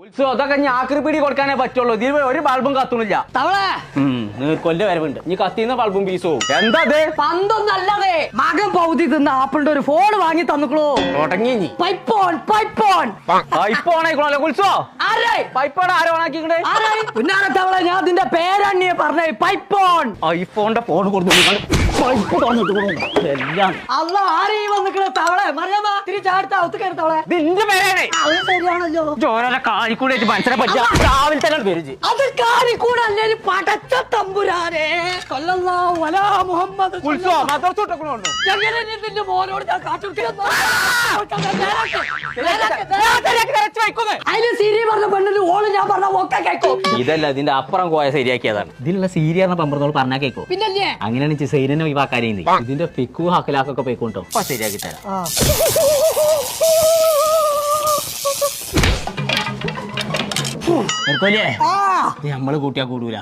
ഉത്സവം അതൊക്കെ ഞാൻ ആക്രിപ്പിടി കൊടുക്കാനേ പറ്റുള്ളൂ. ഇതിൽ ഒരു ബൾബും കത്തുന്നില്ല. തവളെ. കൊല്ല വരവുണ്ട്. ഇനി കത്തിന്ന ബൾബും പീസോ എന്താ പന്തൊന്നല്ലേ മകൻ പൗതി തിന്ന ആപ്പിളിന്റെ ഒരു ഫോൺ വാങ്ങി തന്നുക്കളൂ തുടങ്ങി pipe on pipe on. Pipe ഓണായിക്കോളല്ലോ ഉത്സവോ ആരേ പൈപ്പോടെ ആരോ ഓണാക്കിക്കണേ ആരേ പിന്നാലെ തവളെ ഞാൻ അതിന്റെ പേരണ്ണിയെ പറഞ്ഞേ. Pipe on. ഐഫോണിന്റെ ഫോൺ കൊടുത്തു. പൈപ്പ് തുറന്നിട്ട് എല്ലാം. അല്ല ആരെയും വന്നിക്കണേ തവളെ? അവത്ത് ഇതിന്റെ അത് ശരിയാണല്ലോ. രാവിലെ തന്നെ പേര് അത് പടച്ച തമ്പുരാനെ. കൊല്ലല്ലാ വലാ മുഹമ്മദ് എങ്ങനെ നിന്റെ മോനോട് ഞാൻ ഓൾ ഞാൻ പറഞ്ഞ ഒക്കെ കേൾക്കും. ഇതല്ല ഇതിന്റെ അപ്പുറം കോയ ശരിയാക്കിയതാണ്. ഇതിലുള്ള സീരിയ പമ്പറത്തോട് പറഞ്ഞാൽ കേക്കോ? പിന്നല്ലേ? അങ്ങനെയാണ് സൈനനെ ഒഴിവാക്കാനേ ഇതിന്റെ ഫിക്കു ഹക്കലാക്കൊക്കെ പോയിക്കോട്ടോ. അപ്പൊ ശരിയാക്കി തരാം. ആ. നിർത്തോലേ ആ. നമ്മൾ കൂട്ടിയാ കൂടൂല.